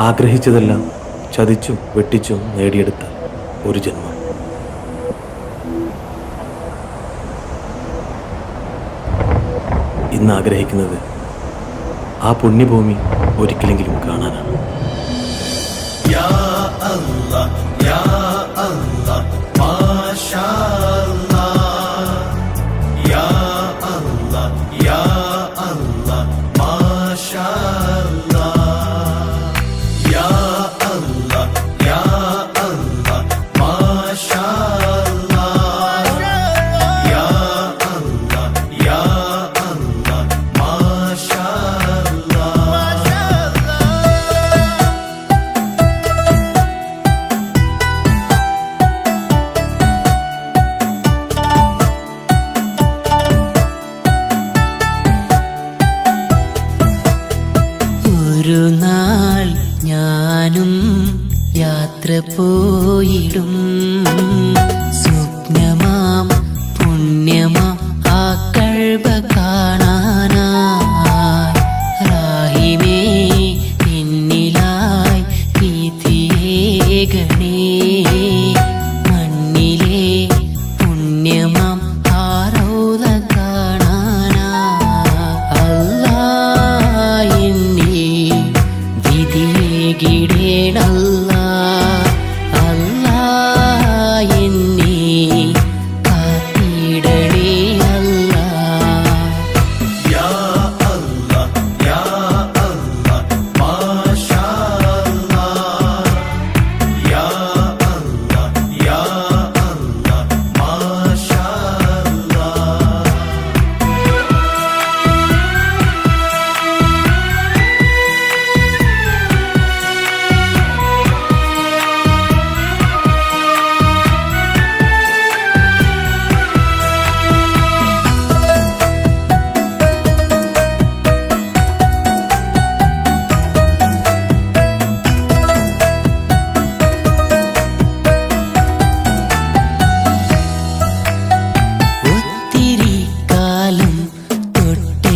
ആഗ്രഹിച്ചതെല്ലാം ചതിച്ചും വെട്ടിച്ചും നേടിയെടുത്ത ഒരു ജന്മം. ഇന്ന് ആഗ്രഹിക്കുന്നത് ആ പുണ്യഭൂമി ഒരിക്കലെങ്കിലും കാണാനാണ്. ഒരു യാത്ര പോയിടും.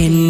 என்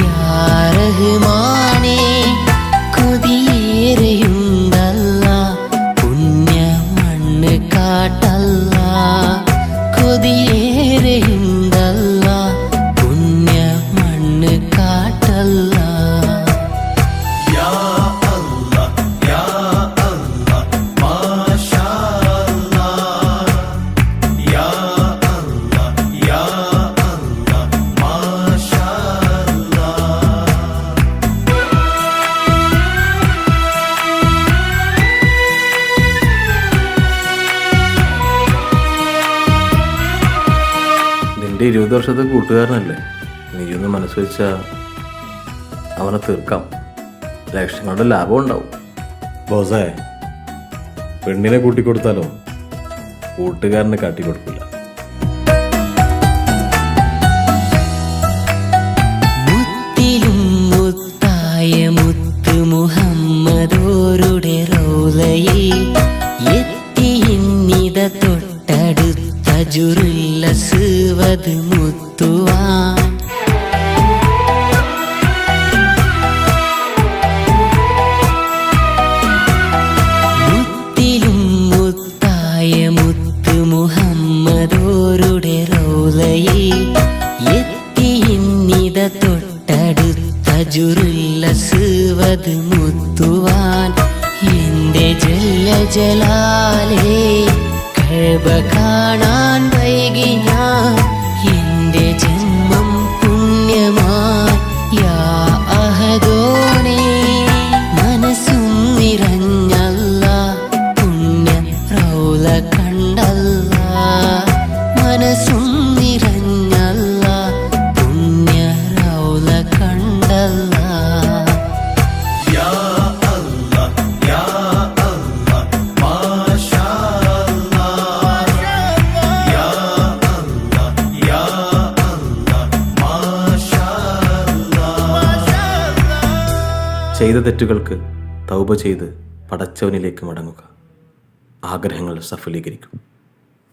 யாரகுமா നിന്റെ ഇരുപത് വർഷത്തെ കൂട്ടുകാരനല്ലേ? നീയൊന്ന് മനസ്സ് അവനെ തീർക്കാം. ലക്ഷങ്ങളുടെ ലാഭം ഉണ്ടാവും. ബോസേ പെണ്ണിനെ കൂട്ടിക്കൊടുത്താലോ? കൂട്ടുകാരനെ കാട്ടിക്കൊടുക്കില്ല. മുത്തുവാൻ എന്റെ ജല്ല ജലാലേ കഴബ കാണാൻ വൈകി ഞാൻ ചെയ്ത തെറ്റുകൾക്ക് തൗബ ചെയ്ത് പടച്ചവനിലേക്ക് മടങ്ങുക. ആഗ്രഹങ്ങൾ സഫലീകരിക്കും.